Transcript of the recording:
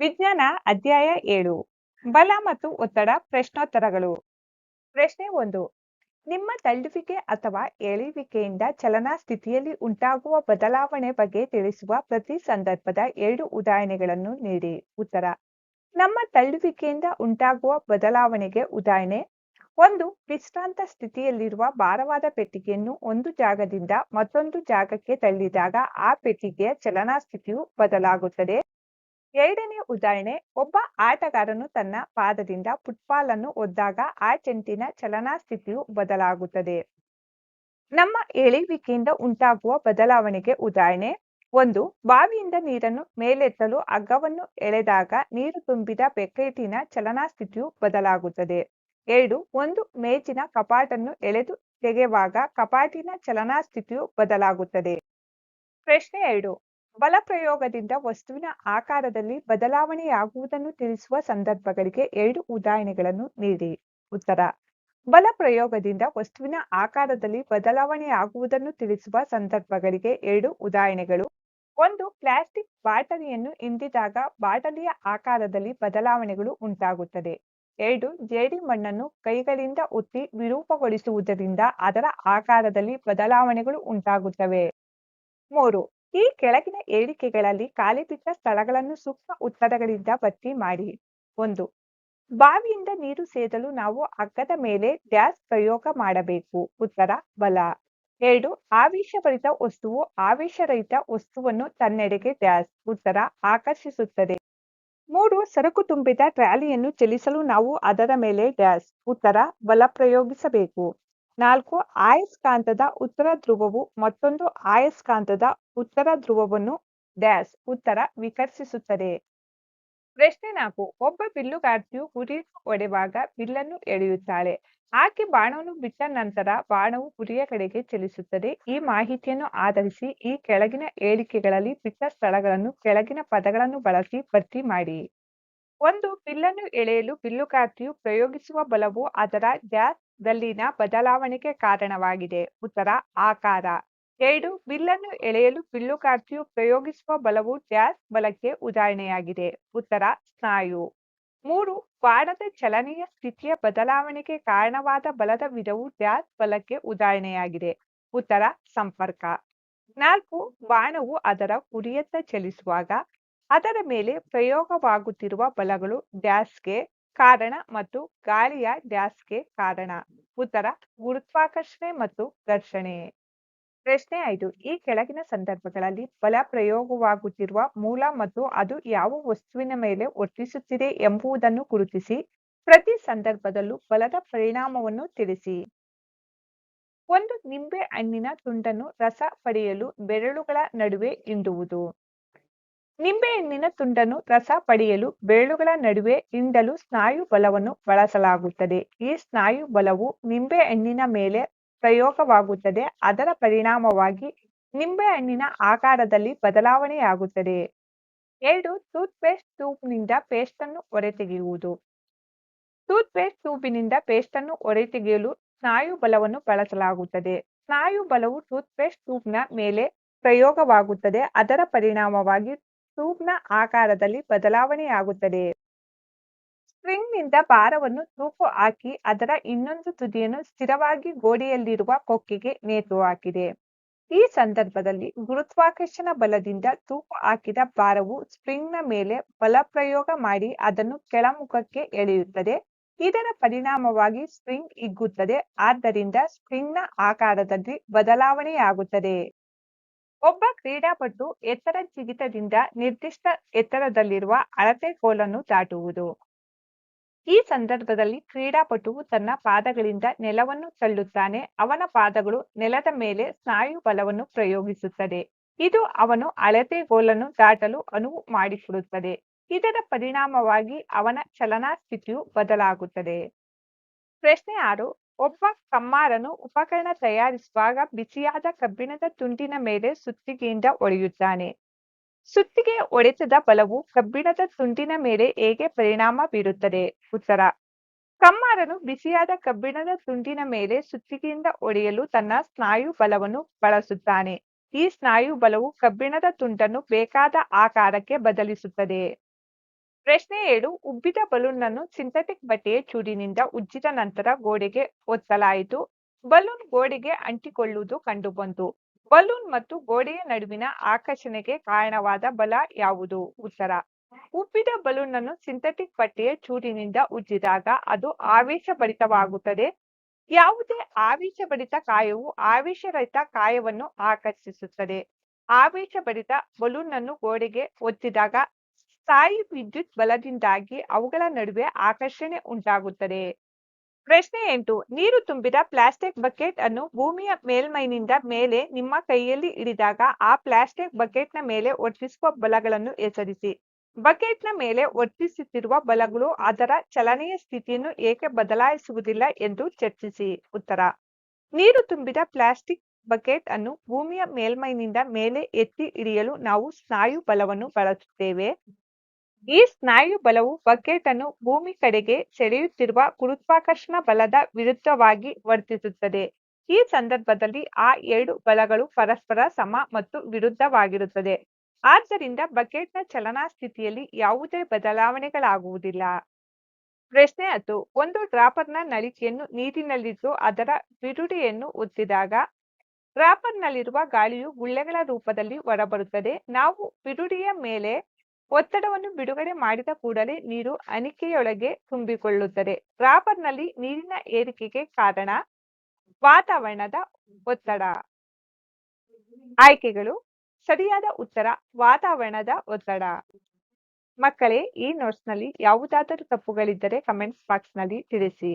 ವಿಜ್ಞಾನ ಅಧ್ಯಾಯ ಏಳು. ಬಲ ಮತ್ತು ಒತ್ತಡ ಪ್ರಶ್ನೋತ್ತರಗಳು. ಪ್ರಶ್ನೆ ಒಂದು. ನಿಮ್ಮ ತಳ್ಳುವಿಕೆ ಅಥವಾ ಎಳೆಯುವಿಕೆಯಿಂದ ಚಲನಾ ಸ್ಥಿತಿಯಲ್ಲಿ ಉಂಟಾಗುವ ಬದಲಾವಣೆ ಬಗ್ಗೆ ತಿಳಿಸುವ ಪ್ರತಿ ಸಂದರ್ಭದ ಎರಡು ಉದಾಹರಣೆಗಳನ್ನು ನೀಡಿ. ಉತ್ತರ. ನಮ್ಮ ತಳ್ಳುವಿಕೆಯಿಂದ ಉಂಟಾಗುವ ಬದಲಾವಣೆಗೆ ಉದಾಹರಣೆ. ಒಂದು, ವಿಶ್ರಾಂತ ಸ್ಥಿತಿಯಲ್ಲಿರುವ ಭಾರವಾದ ಪೆಟ್ಟಿಗೆಯನ್ನು ಒಂದು ಜಾಗದಿಂದ ಮತ್ತೊಂದು ಜಾಗಕ್ಕೆ ತಳ್ಳಿದಾಗ ಆ ಪೆಟ್ಟಿಗೆಯ ಚಲನಾ ಸ್ಥಿತಿಯು ಬದಲಾಗುತ್ತದೆ. ಎರಡನೇ ಉದಾಹರಣೆ, ಒಬ್ಬ ಆಟಗಾರನು ತನ್ನ ಪಾದದಿಂದ ಫುಟ್ಬಾಲ್ ಅನ್ನು ಒದ್ದಾಗ ಆ ಚೆಂಟಿನ ಚಲನಾ ಸ್ಥಿತಿಯು ಬದಲಾಗುತ್ತದೆ. ನಮ್ಮ ಎಳೆಯುವಿಕೆಯಿಂದ ಉಂಟಾಗುವ ಬದಲಾವಣೆಗೆ ಉದಾಹರಣೆ, ಒಂದು, ಬಾವಿಯಿಂದ ನೀರನ್ನು ಮೇಲೆತ್ತಲು ಹಗ್ಗವನ್ನು ಎಳೆದಾಗ ನೀರು ತುಂಬಿದ ಬೆಕೇಟಿನ ಚಲನಾ ಸ್ಥಿತಿಯು ಬದಲಾಗುತ್ತದೆ. ಎರಡು, ಒಂದು, ಮೇಜಿನ ಕಪಾಟನ್ನು ಎಳೆದು ತೆಗೆಯುವಾಗ ಕಪಾಟಿನ ಚಲನಾ ಸ್ಥಿತಿಯು ಬದಲಾಗುತ್ತದೆ. ಪ್ರಶ್ನೆ ಎರಡು ಬಲ ಪ್ರಯೋಗದಿಂದ ವಸ್ತುವಿನ ಆಕಾರದಲ್ಲಿ ಬದಲಾವಣೆಯಾಗುವುದನ್ನು ತಿಳಿಸುವ ಸಂದರ್ಭಗಳಿಗೆ ಎರಡು ಉದಾಹರಣೆಗಳನ್ನು ನೀಡಿ. ಉತ್ತರ ಬಲ ಪ್ರಯೋಗದಿಂದ ವಸ್ತುವಿನ ಆಕಾರದಲ್ಲಿ ಬದಲಾವಣೆಯಾಗುವುದನ್ನು ತಿಳಿಸುವ ಸಂದರ್ಭಗಳಿಗೆ ಎರಡು ಉದಾಹರಣೆಗಳು. ಒಂದು, ಪ್ಲಾಸ್ಟಿಕ್ ಬಾಟಲಿಯನ್ನು ಹಿಂಡಿದಾಗ ಬಾಟಲಿಯ ಆಕಾರದಲ್ಲಿ ಬದಲಾವಣೆಗಳು ಉಂಟಾಗುತ್ತದೆ. ಎರಡು, ಜೇಡಿ ಮಣ್ಣನ್ನು ಕೈಗಳಿಂದ ಒತ್ತಿ ವಿರೂಪಗೊಳಿಸುವುದರಿಂದ ಅದರ ಆಕಾರದಲ್ಲಿ ಬದಲಾವಣೆಗಳು ಉಂಟಾಗುತ್ತವೆ. ಮೂರು ಈ ಕೆಳಗಿನ ಹೇಳಿಕೆಗಳಲ್ಲಿ ಖಾಲಿ ಬಿದ್ದ ಸ್ಥಳಗಳನ್ನು ಸೂಕ್ತ ಉತ್ತರಗಳಿಂದ ಭರ್ತಿ ಮಾಡಿ. ಒಂದು, ಬಾವಿಯಿಂದ ನೀರು ಸೇದಲು ನಾವು ಹಗ್ಗದ ಮೇಲೆ ಡ್ಯಾಸ್ ಪ್ರಯೋಗ ಮಾಡಬೇಕು. ಉತ್ತರ, ಬಲ. ಎರಡು, ಆವೇಶಭರಿತ ವಸ್ತುವು ಆವೇಶರಹಿತ ವಸ್ತುವನ್ನು ತನ್ನೆಡೆಗೆ ಡ್ಯಾಸ್ ಉತ್ತರ, ಆಕರ್ಷಿಸುತ್ತದೆ. ಮೂರು, ಸರಕು ತುಂಬಿದ ಟ್ರಾಲಿಯನ್ನು ಚಲಿಸಲು ನಾವು ಅದರ ಮೇಲೆ ಡ್ಯಾಸ್ ಉತ್ತರ, ಬಲ ಪ್ರಯೋಗಿಸಬೇಕು. ನಾಲ್ಕು, ಆಯಸ್ಕಾಂತದ ಉತ್ತರ ಧ್ರುವವು ಮತ್ತೊಂದು ಆಯಸ್ಕಾಂತದ ಉತ್ತರ ಧ್ರುವವನ್ನು ಡ್ಯಾಸ್ ಉತ್ತರ ವಿಕರ್ಷಿಸುತ್ತದೆ. ಪ್ರಶ್ನೆ ನಾಲ್ಕು, ಒಬ್ಬ ಬಿಲ್ಲುಗಾರ್ತಿಯು ಗುರಿ ಒಡೆವಾಗ ಬಿಲ್ಲನ್ನು ಎಳೆಯುತ್ತಾಳೆ. ಆಕೆ ಬಾಣವನ್ನು ಬಿಟ್ಟ ನಂತರ ಬಾಣವು ಗುರಿಯ ಕಡೆಗೆ ಚಲಿಸುತ್ತದೆ. ಈ ಮಾಹಿತಿಯನ್ನು ಆಧರಿಸಿ ಈ ಕೆಳಗಿನ ಹೇಳಿಕೆಗಳಲ್ಲಿ ಬಿಟ್ಟ ಸ್ಥಳಗಳನ್ನು, ಕೆಳಗಿನ ಪದಗಳನ್ನು ಬಳಸಿ ಭರ್ತಿ ಮಾಡಿ. ಒಂದು, ಬಿಲ್ಲನ್ನು ಎಳೆಯಲು ಬಿಲ್ಲುಗಾರ್ತಿಯು ಪ್ರಯೋಗಿಸುವ ಬಲವು ಅದರ ಡ್ಯಾಸ್ ದಲ್ಲಿನ ಬದಲಾವಣೆಗೆ ಕಾರಣವಾಗಿದೆ. ಉತ್ತರ, ಆಕಾರ. ಎರಡು, ಬಿಲ್ಲನ್ನು ಎಳೆಯಲು ಬಿಲ್ಲುಗಾರ್ತಿಯು ಪ್ರಯೋಗಿಸುವ ಬಲವು ಡ್ಯಾಸ್ ಬಲಕ್ಕೆ ಉದಾಹರಣೆಯಾಗಿದೆ. ಉತ್ತರ, ಸ್ನಾಯು. ಮೂರು, ಬಾಣದ ಚಲನೆಯ ಸ್ಥಿತಿಯ ಬದಲಾವಣೆಗೆ ಕಾರಣವಾದ ಬಲದ ವಿಧವು ಡ್ಯಾಸ್ ಬಲಕ್ಕೆ ಉದಾಹರಣೆಯಾಗಿದೆ. ಉತ್ತರ, ಸಂಪರ್ಕ. ನಾಲ್ಕು, ಬಾಣವು ಅದರ ಗುರಿಯತ್ತ ಚಲಿಸುವಾಗ ಅದರ ಮೇಲೆ ಪ್ರಯೋಗವಾಗುತ್ತಿರುವ ಬಲಗಳು ಡ್ಯಾಸ್ಗೆ ಕಾರಣ ಮತ್ತು ಗಾಳಿಯ ಡ್ಯಾಸ್ಗೆ ಕಾರಣ. ಉತ್ತರ, ಗುರುತ್ವಾಕರ್ಷಣೆ ಮತ್ತು ಘರ್ಷಣೆ. ಪ್ರಶ್ನೆ ಐದು, ಈ ಕೆಳಗಿನ ಸಂದರ್ಭಗಳಲ್ಲಿ ಬಲ ಪ್ರಯೋಗವಾಗುತ್ತಿರುವ ಮೂಲ ಮತ್ತು ಅದು ಯಾವ ವಸ್ತುವಿನ ಮೇಲೆ ವರ್ತಿಸುತ್ತಿದೆ ಎಂಬುದನ್ನು ಗುರುತಿಸಿ. ಪ್ರತಿ ಸಂದರ್ಭದಲ್ಲೂ ಬಲದ ಪರಿಣಾಮವನ್ನು ತಿಳಿಸಿ. ಒಂದು ನಿಂಬೆ ಹಣ್ಣಿನ ತುಂಡನ್ನು ರಸ ಪಡೆಯಲು ಬೆರಳುಗಳ ನಡುವೆ ಹಿಂಡುವುದು. ನಿಂಬೆಹಣ್ಣಿನ ತುಂಡನ್ನು ರಸ ಪಡೆಯಲು ಬೇಳುಗಳ ನಡುವೆ ಹಿಂಡಲು ಸ್ನಾಯು ಬಲವನ್ನು ಬಳಸಲಾಗುತ್ತದೆ. ಈ ಸ್ನಾಯು ಬಲವು ನಿಂಬೆಹಣ್ಣಿನ ಮೇಲೆ ಪ್ರಯೋಗವಾಗುತ್ತದೆ. ಅದರ ಪರಿಣಾಮವಾಗಿ ನಿಂಬೆಹಣ್ಣಿನ ಆಕಾರದಲ್ಲಿ ಬದಲಾವಣೆಯಾಗುತ್ತದೆ. ಎರಡು ಟೂತ್ ಪೇಸ್ಟ್ ಟ್ಯೂಬ್ನಿಂದ ಪೇಸ್ಟ್ ಅನ್ನು ಹೊರತೆಗೆಯುವುದು. ಟೂತ್ ಪೇಸ್ಟ್ ಟ್ಯೂಬಿನಿಂದ ಪೇಸ್ಟ್ ಅನ್ನು ಹೊರತೆಗೆಯಲು ಸ್ನಾಯು ಬಲವನ್ನು ಬಳಸಲಾಗುತ್ತದೆ. ಸ್ನಾಯು ಬಲವು ಟೂತ್ ಪೇಸ್ಟ್ ಟ್ಯೂಬ್ನ ಮೇಲೆ ಪ್ರಯೋಗವಾಗುತ್ತದೆ. ಅದರ ಪರಿಣಾಮವಾಗಿ ಟ್ಯೂಬ್ನ ಆಕಾರದಲ್ಲಿ ಬದಲಾವಣೆಯಾಗುತ್ತದೆ. ಸ್ಪ್ರಿಂಗ್ನಿಂದ ಭಾರವನ್ನು ತೂಕು ಹಾಕಿ ಅದರ ಇನ್ನೊಂದು ತುದಿಯನ್ನು ಸ್ಥಿರವಾಗಿ ಗೋಡೆಯಲ್ಲಿರುವ ಕೊಕ್ಕೆಗೆ ನೇತು ಹಾಕಿದೆ. ಈ ಸಂದರ್ಭದಲ್ಲಿ ಗುರುತ್ವಾಕರ್ಷಣ ಬಲದಿಂದ ತೂಕು ಹಾಕಿದ ಭಾರವು ಸ್ಪ್ರಿಂಗ್ನ ಮೇಲೆ ಬಲ ಪ್ರಯೋಗ ಮಾಡಿ ಅದನ್ನು ಕೆಳಮುಖಕ್ಕೆ ಎಳೆಯುತ್ತದೆ. ಇದರ ಪರಿಣಾಮವಾಗಿ ಸ್ಪ್ರಿಂಗ್ ಹಿಗ್ಗುತ್ತದೆ. ಆದ್ದರಿಂದ ಸ್ಪ್ರಿಂಗ್ನ ಆಕಾರದಲ್ಲಿ ಬದಲಾವಣೆಯಾಗುತ್ತದೆ. ಒಬ್ಬ ಕ್ರೀಡಾಪಟು ಎತ್ತರ ಜಿಗಿತದಿಂದ ನಿರ್ದಿಷ್ಟ ಎತ್ತರದಲ್ಲಿರುವ ಅಳತೆ ಕೋಲನ್ನು ದಾಟುವುದು. ಈ ಸಂದರ್ಭದಲ್ಲಿ ಕ್ರೀಡಾಪಟುವು ತನ್ನ ಪಾದಗಳಿಂದ ನೆಲವನ್ನು ತಳ್ಳುತ್ತಾನೆ. ಅವನ ಪಾದಗಳು ನೆಲದ ಮೇಲೆ ಸ್ನಾಯು ಬಲವನ್ನು ಪ್ರಯೋಗಿಸುತ್ತದೆ. ಇದು ಅವನು ಅಳತೆ ಗೋಲನ್ನು ದಾಟಲು ಅನುವು ಮಾಡಿಕೊಡುತ್ತದೆ. ಇದರ ಪರಿಣಾಮವಾಗಿ ಅವನ ಚಲನಾ ಸ್ಥಿತಿಯು ಬದಲಾಗುತ್ತದೆ. ಪ್ರಶ್ನೆ ಆರು. ಒಬ್ಬ ಕಮ್ಮಾರನು ಉಪಕರಣ ತಯಾರಿಸುವಾಗ ಬಿಸಿಯಾದ ಕಬ್ಬಿಣದ ತುಂಡಿನ ಮೇಲೆ ಸುತ್ತಿಗೆಯಿಂದ ಒಡೆಯುತ್ತಾನೆ. ಸುತ್ತಿಗೆ ಒಡೆತದ ಬಲವು ಕಬ್ಬಿಣದ ತುಂಡಿನ ಮೇಲೆ ಹೇಗೆ ಪರಿಣಾಮ ಬೀರುತ್ತದೆ? ಉತ್ತರ. ಕಮ್ಮಾರನು ಬಿಸಿಯಾದ ಕಬ್ಬಿಣದ ತುಂಡಿನ ಮೇಲೆ ಸುತ್ತಿಗೆಯಿಂದ ಒಡೆಯಲು ತನ್ನ ಸ್ನಾಯು ಬಲವನ್ನು ಬಳಸುತ್ತಾನೆ. ಈ ಸ್ನಾಯು ಬಲವು ಕಬ್ಬಿಣದ ತುಂಡನ್ನು ಬೇಕಾದ ಆಕಾರಕ್ಕೆ ಬದಲಿಸುತ್ತದೆ. ಪ್ರಶ್ನೆ ಏಳು, ಉಬ್ಬಿದ ಬಲೂನ್ ಅನ್ನು ಸಿಂಥೆಟಿಕ್ ಬಟ್ಟೆಯ ಚೂಡಿನಿಂದ ಉಜ್ಜಿದ ನಂತರ ಗೋಡೆಗೆ ಒತ್ತಲಾಯಿತು. ಬಲೂನ್ ಗೋಡೆಗೆ ಅಂಟಿಕೊಳ್ಳುವುದು ಕಂಡುಬಂತು. ಬಲೂನ್ ಮತ್ತು ಗೋಡೆಯ ನಡುವಿನ ಆಕರ್ಷಣೆಗೆ ಕಾರಣವಾದ ಬಲ ಯಾವುದು? ಉತ್ತರ. ಉಬ್ಬಿದ ಬಲೂನ್ ಅನ್ನು ಸಿಂಥೆಟಿಕ್ ಬಟ್ಟೆಯ ಚೂಡಿನಿಂದ ಉಜ್ಜಿದಾಗ ಅದು ಆವೇಶಭರಿತವಾಗುತ್ತದೆ. ಯಾವುದೇ ಆವೇಶಭರಿತ ಕಾಯವು ಆವೇಶರಹಿತ ಕಾಯವನ್ನು ಆಕರ್ಷಿಸುತ್ತದೆ. ಆವೇಶಭರಿತ ಬಲೂನ್ ಅನ್ನು ಗೋಡೆಗೆ ಒತ್ತಿದಾಗ ಸ್ಥಾಯಿ ವಿದ್ಯುತ್ ಬಲದಿಂದಾಗಿ ಅವುಗಳ ನಡುವೆ ಆಕರ್ಷಣೆ ಉಂಟಾಗುತ್ತದೆ. ಪ್ರಶ್ನೆ ಎಂಟು, ನೀರು ತುಂಬಿದ ಪ್ಲಾಸ್ಟಿಕ್ ಬಕೆಟ್ ಅನ್ನು ಭೂಮಿಯ ಮೇಲ್ಮೈನಿಂದ ಮೇಲೆ ನಿಮ್ಮ ಕೈಯಲ್ಲಿ ಹಿಡಿದಾಗ ಆ ಪ್ಲಾಸ್ಟಿಕ್ ಬಕೆಟ್ನ ಮೇಲೆ ವರ್ತಿಸುವ ಬಲಗಳನ್ನು ಹೆಸರಿಸಿ ಬಕೆಟ್ನ ಮೇಲೆ ವರ್ತಿಸುತ್ತಿರುವ ಬಲಗಳು ಅದರ ಚಲನೆಯ ಸ್ಥಿತಿಯನ್ನು ಏಕೆ ಬದಲಾಯಿಸುವುದಿಲ್ಲ ಎಂದು ಚರ್ಚಿಸಿ. ಉತ್ತರ, ನೀರು ತುಂಬಿದ ಪ್ಲಾಸ್ಟಿಕ್ ಬಕೆಟ್ ಅನ್ನು ಭೂಮಿಯ ಮೇಲ್ಮೈನಿಂದ ಮೇಲೆ ಎತ್ತಿ ಹಿಡಿಯಲು ನಾವು ಸ್ನಾಯು ಬಲವನ್ನು ಬಳಸುತ್ತೇವೆ. ಈ ಸ್ನಾಯು ಬಲವು ಬಕೆಟ್ ಅನ್ನು ಭೂಮಿ ಕಡೆಗೆ ಸೆಳೆಯುತ್ತಿರುವ ಗುರುತ್ವಾಕರ್ಷಣ ಬಲದ ವಿರುದ್ಧವಾಗಿ ವರ್ತಿಸುತ್ತದೆ. ಈ ಸಂದರ್ಭದಲ್ಲಿ ಆ ಎರಡು ಬಲಗಳು ಪರಸ್ಪರ ಸಮ ಮತ್ತು ವಿರುದ್ಧವಾಗಿರುತ್ತದೆ. ಆದ್ದರಿಂದ ಬಕೆಟ್ನ ಚಲನಾ ಸ್ಥಿತಿಯಲ್ಲಿ ಯಾವುದೇ ಬದಲಾವಣೆಗಳಾಗುವುದಿಲ್ಲ. ಪ್ರಶ್ನೆ ಹತ್ತು. ಒಂದು ಡ್ರಾಪರ್ನ ನಳಿಕೆಯನ್ನು ನೀರಿನಲ್ಲಿಟ್ಟು ಅದರ ಬಿರುಡೆಯನ್ನು ಒತ್ತಿದಾಗ ಡ್ರಾಪರ್ನಲ್ಲಿರುವ ಗಾಳಿಯು ಗುಳ್ಳೆಗಳ ರೂಪದಲ್ಲಿ ಹೊರಬರುತ್ತದೆ. ನಾವು ಬಿರುಡಿಯ ಮೇಲೆ ಒತ್ತಡವನ್ನು ಬಿಡುಗಡೆ ಮಾಡಿದ ಕೂಡಲೇ ನೀರು ಅನಿಕೆಯೊಳಗೆ ತುಂಬಿಕೊಳ್ಳುತ್ತದೆ. ಡ್ರಾಪರ್ನಲ್ಲಿ ನೀರಿನ ಏರಿಕೆಗೆ ಕಾರಣ ವಾತಾವರಣದ ಒತ್ತಡ. ಆಯ್ಕೆಗಳು, ಸರಿಯಾದ ಉತ್ತರ, ವಾತಾವರಣದ ಒತ್ತಡ. ಮಕ್ಕಳೇ, ಈ ನೋಟ್ಸ್ನಲ್ಲಿ ಯಾವುದಾದರೂ ತಪ್ಪುಗಳಿದ್ದರೆ ಕಮೆಂಟ್ಸ್ ಬಾಕ್ಸ್ನಲ್ಲಿ ತಿಳಿಸಿ.